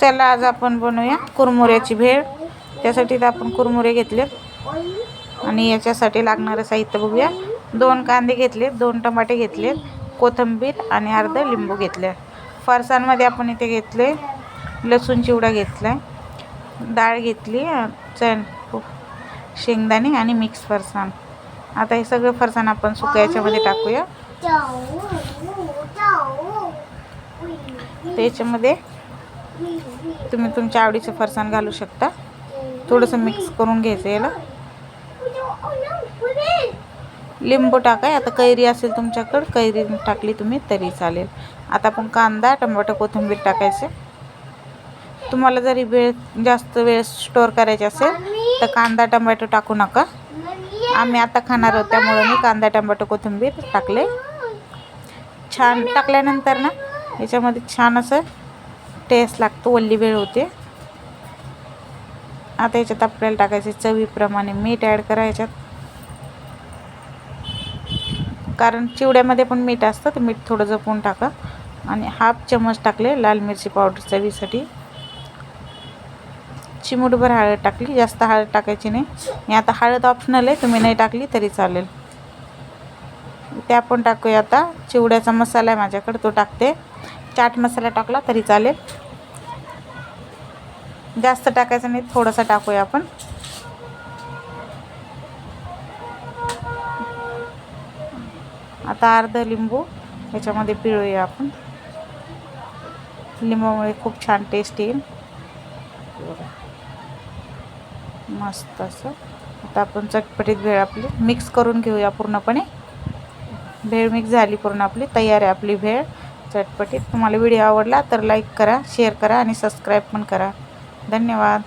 चला आज आपण बनवूया कुरमुऱ्याची भेळ. त्यासाठी इथं आपण कुरमुरे घेतलेत. आणि याच्यासाठी लागणारं साहित्य बघूया. दोन कांदे घेतलेत दोन टमाटे घेतलेत कोथिंबीर आणि अर्ध लिंबू घेतले. फरसाणमध्ये आपण इथे घेतले लसूण चिवडा घेतला आहे डाळ घेतली चण शेंगदाणे आणि मिक्स फरसाण. आता हे सगळं फरसाण आपण सुक्या याच्यामध्ये टाकूया. त्याच्यामध्ये तुम्ही तुमच्या आवडीचं फरसाण घालू शकता. थोडंसं मिक्स करून घ्यायचं याला. लिंबू टाकाय. आता कैरी असेल तुमच्याकडं कैरी टाकली तुम्ही तरी चालेल. आता आपण कांदा टमाटो कोथिंबीर टाकायचे. तुम्हाला जरी वेळ जास्त वेळ स्टोअर करायची असेल तर कांदा टमॅटो टाकू नका. आम्ही आता खाणार आहोत त्यामुळं मी कांदा टमाटो कोथिंबीर टाकले. छान टाकल्यानंतर ना याच्यामध्ये छान असं टेस्ट लागतो वल्ली वेळ होते. आता याच्यात आपल्याला टाकायचे चवीप्रमाणे मीठ ॲड करायच्यात. कारण चिवड्यामध्ये पण मीठ असतं तर मीठ थोडं जपून टाका. आणि हाफ चमच टाकले लाल मिरची पावडर चवीसाठी. चिमूटभर हळद टाकली जास्त हळद टाकायची नाही. आणि आता हळद ऑप्शनल आहे तुम्ही नाही टाकली तरी चालेल. ते आपण टाकूया आता. चिवड्याचा मसाला आहे माझ्याकडे तो टाकते. चाट मसाला टाकला तरी चालेल. जास्त टाकायचा नाही थोडासा टाकूया आपण. आता अर्ध लिंबू याच्यामध्ये पिळूया आपण. लिंबामुळे खूप छान टेस्ट येईल. मस्त असं. आता आपण चटपटीत भेळ आपली मिक्स करून घेऊया पूर्णपणे. भेळ मिक्स झाली पूर्ण आपली तयार आहे आपली भेळ. चटपटीत. तुम्हाला व्हिडिओ आवडला तर लाईक करा शेअर करा आणि सबस्क्राईब पण करा. धन्यवाद.